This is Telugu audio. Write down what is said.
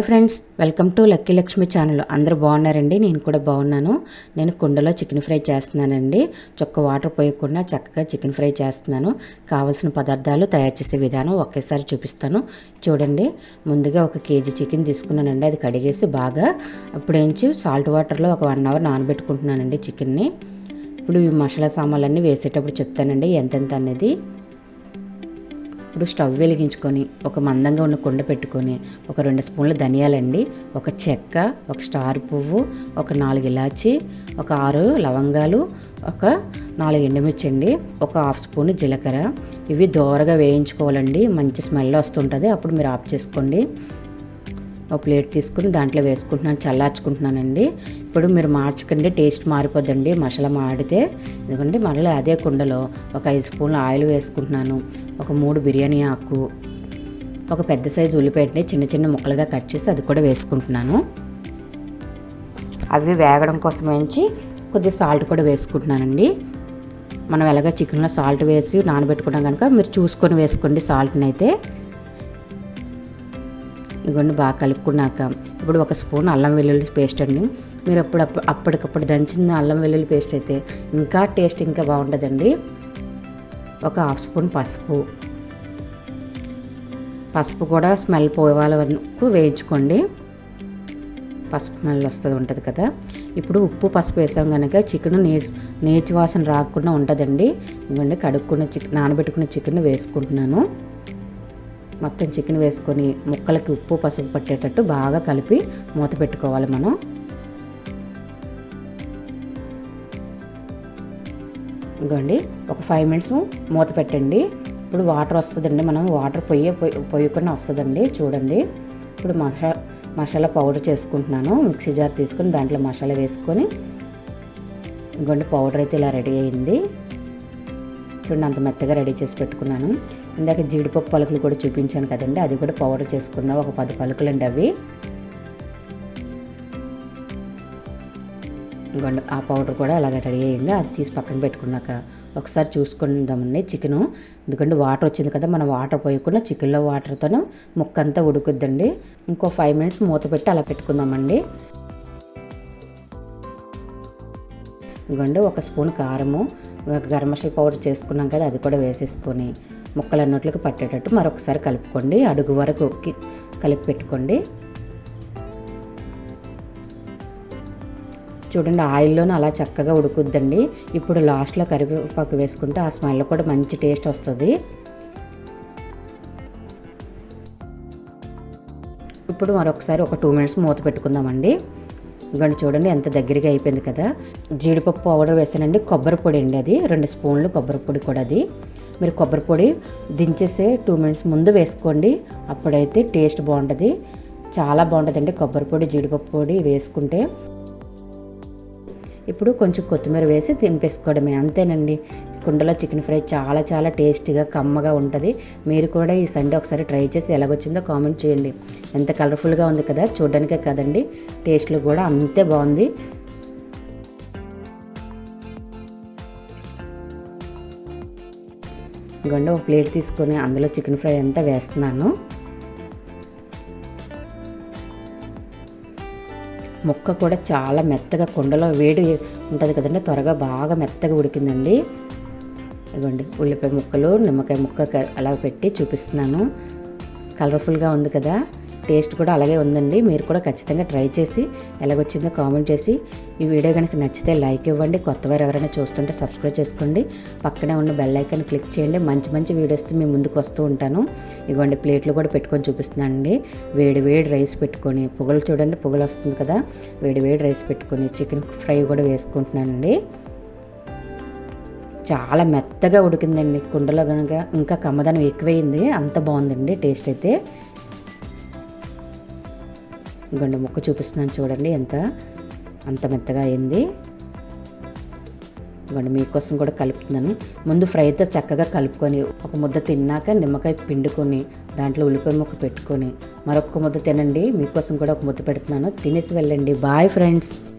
Hi friends welcome to lucky Lakshmi channel. అందరూ బాగున్నారండి? నేను కూడా బాగున్నాను. నేను కుండలో చికెన్ ఫ్రై చేస్తున్నానండి. చొక్క వాటర్ పోయకుండా చక్కగా చికెన్ ఫ్రై చేస్తున్నాను. కావాల్సిన పదార్థాలు తయారు చేసే విధానం ఒకేసారి చూపిస్తాను. చూడండి ముందుగా ఒక కేజీ చికెన్ తీసుకున్నానండి. అది కడిగేసి బాగా అప్పుడేంచి సాల్ట్ వాటర్లో ఒక వన్ అవర్ నానబెట్టుకుంటున్నానండి చికెన్ని. ఇప్పుడు ఈ మసాలా సామాన్లన్నీ వేసేటప్పుడు చెప్తానండి ఎంతెంత అనేది. ఇప్పుడు స్టవ్ వెలిగించుకొని ఒక మందంగా ఉన్న కుండ పెట్టుకొని ఒక రెండు స్పూన్ల ధనియాలండి ఒక చెక్క ఒక స్టార్ పువ్వు ఒక నాలుగు ఇలాచి ఒక ఆరు లవంగాలు ఒక నాలుగు ఎండుమిర్చి అండి ఒక హాఫ్ స్పూన్ జీలకర్ర. ఇవి దోరగా వేయించుకోవాలండి మంచి స్మెల్ వస్తుంటుంది అప్పుడు మీరు ఆఫ్ చేసుకోండి. ఒక ప్లేట్ తీసుకుని దాంట్లో వేసుకుంటున్నాను చల్లార్చుకుంటున్నానండి. ఇప్పుడు మీరు మార్చకండి టేస్ట్ మారిపోద్దండి. మసాలా మాడితే ఎందుకంటే మళ్ళీ అదే కుండలో ఒక ఐదు స్పూన్లు ఆయిల్ వేసుకుంటున్నాను. ఒక మూడు బిర్యానీ ఆకు ఒక పెద్ద సైజు ఉల్లిపాయని చిన్న చిన్న ముక్కలుగా కట్ చేసి అది కూడా వేసుకుంటున్నాను. అవి వేగడం కోసం వేయించి కొద్దిగా సాల్ట్ కూడా వేసుకుంటున్నానండి. మనం ఎలాగ చికెన్లో సాల్ట్ వేసి నానబెట్టుకున్నాం కనుక మీరు చూసుకొని వేసుకోండి సాల్ట్ని అయితే ఇవన్నీ బాగా కలుపుకున్నాక ఇప్పుడు ఒక స్పూన్ అల్లం వెల్లుల్లి పేస్ట్ అండి. మీరు అప్పుడు అప్పటికప్పుడు దంచిన అల్లం వెల్లుల్లి పేస్ట్ అయితే ఇంకా టేస్ట్ ఇంకా బాగుంటుందండి. ఒక హాఫ్ స్పూన్ పసుపు. పసుపు కూడా స్మెల్ పోవాల వరకు వేయించుకోండి. పసుపు స్మెల్ వస్తుంది ఉంటుంది కదా. ఇప్పుడు ఉప్పు పసుపు వేసాం కనుక చికెన్ నీ నీటి వాసన రాకుండా ఉంటుందండి. ఇవ్వండి కడుక్కున్న చికెన్ నానబెట్టుకున్న చికెన్ వేసుకుంటున్నాను. మొత్తం చికెన్ వేసుకొని ముక్కలకి ఉప్పు పసుపు పట్టేటట్టు బాగా కలిపి మూత పెట్టుకోవాలి మనం. ఇదిగోండి ఒక ఫైవ్ మినిట్స్ మూత పెట్టండి. ఇప్పుడు వాటర్ వస్తుందండి మనం వాటర్ పొయ్యి పొయ్యకుండా వస్తుందండి చూడండి. ఇప్పుడు మసా మసాలా పౌడర్ చేసుకుంటున్నాను మిక్సీ జార్ తీసుకొని దాంట్లో మసాలా వేసుకొని. ఇంకొండి పౌడర్ అయితే ఇలా రెడీ అయింది. చూడండి అంత మెత్తగా రెడీ చేసి పెట్టుకున్నాను. ఇందాక జీడిపప్పు పలుకులు కూడా చూపించాను కదండి అది కూడా పౌడర్ చేసుకుందాం ఒక పది పలుకులు అండి అవి. ఇంకోండి ఆ పౌడర్ కూడా అలాగే రెడీ అయింది అది తీసి పక్కన పెట్టుకున్నాక ఒకసారి చూసుకుందామండి చికెను. ఎందుకంటే వాటర్ వచ్చింది కదా మనం వాటర్ పోయకుండా చికెన్లో వాటర్తోనే ముక్క అంతా ఉడుకుద్దండి. ఇంకో ఫైవ్ మినిట్స్ మూత పెట్టి అలా పెట్టుకుందామండి. ఇంకోండి ఒక స్పూన్ కారము గరం మసాలా పౌడర్ చేసుకున్నాం కదా అది కూడా వేసేసుకొని ముక్కలు పట్టేటట్టు మరొకసారి కలుపుకోండి. అడుగు వరకు కలిపి పెట్టుకోండి. చూడండి ఆయిల్లోనే అలా చక్కగా ఉడుకుద్దండి. ఇప్పుడు లాస్ట్లో కరివేపాకు వేసుకుంటే ఆ స్మెల్ కూడా మంచి టేస్ట్ వస్తుంది. ఇప్పుడు మరొకసారి ఒక టూ మినిట్స్ మూత పెట్టుకుందామండి. ఇదిగోండి చూడండి ఎంత దగ్గరగా అయిపోయింది కదా. జీడిపప్పు పౌడర్ వేసానండి కొబ్బరి పొడి అండి అది. రెండు స్పూన్లు కొబ్బరి పొడి కూడా అది. మీరు కొబ్బరి పొడి దించేసే టూ మినిట్స్ ముందు వేసుకోండి. అప్పుడైతే టేస్ట్ బాగుంటుంది. చాలా బాగుంటుందండి కొబ్బరి పొడి జీడిపప్పు పొడి వేసుకుంటే. ఇప్పుడు కొంచెం కొత్తిమీర వేసి దింపేసుకోవడమే. అంతేనండి. కుండలో చికెన్ ఫ్రై చాలా చాలా టేస్టీగా కమ్మగా ఉంటుంది. మీరు కూడా ఈ సండే ఒకసారి ట్రై చేసి ఎలాగొచ్చిందో కామెంట్ చేయండి. ఎంత కలర్ఫుల్గా ఉంది కదా చూడడానికే కదండి. టేస్ట్లో కూడా అంతే బాగుంది. గండ ఒక ప్లేట్ తీసుకొని అందులో చికెన్ ఫ్రై అంతా వేస్తున్నాను. ముక్క కూడా చాలా మెత్తగా కుండలో వేడి ఉంటుంది కదండి త్వరగా బాగా మెత్తగా ఉడికిందండి. ఇదిగోండి ఉల్లిపాయ ముక్కలు నిమ్మకాయ ముక్క అలా పెట్టి చూపిస్తున్నాను. కలర్ఫుల్గా ఉంది కదా? టేస్ట్ కూడా అలాగే ఉందండి. మీరు కూడా ఖచ్చితంగా ట్రై చేసి ఎలాగొచ్చిందో కామెంట్ చేసి ఈ వీడియో కనుక నచ్చితే లైక్ ఇవ్వండి. కొత్తవారు ఎవరైనా చూస్తుంటే సబ్స్క్రైబ్ చేసుకోండి. పక్కనే ఉన్న బెల్ ఐకాన్ క్లిక్ చేయండి. మంచి మంచి వీడియోస్తో మీ ముందుకు వస్తూ ఉంటాను. ఇవ్వండి ప్లేట్లు కూడా పెట్టుకొని చూపిస్తున్నానండి. వేడి వేడి రైస్ పెట్టుకొని పొగలు చూడండి పొగలు వస్తుంది కదా? వేడి వేడి రైస్ పెట్టుకొని చికెన్ ఫ్రై కూడా వేసుకుంటున్నానండి. చాలా మెత్తగా ఉడికిందండి కుండలో కనుక ఇంకా కమ్మదనం ఎక్కువైంది. అంత బాగుందండి టేస్ట్ అయితే. ఇంకొండ ముక్క చూపిస్తున్నాను చూడండి ఎంత. అంత మెత్తగా అయింది. ఇంకొండి మీకోసం కూడా కలుపుతున్నాను. ముందు ఫ్రైతో చక్కగా కలుపుకొని ఒక ముద్ద తిన్నాక నిమ్మకాయ పిండుకొని దాంట్లో ఉల్లిపాయ ముక్క పెట్టుకొని మరొక ముద్ద తినండి. మీకోసం కూడా ఒక ముద్ద పెడుతున్నాను. తినేసి వెళ్ళండి. Bye friends.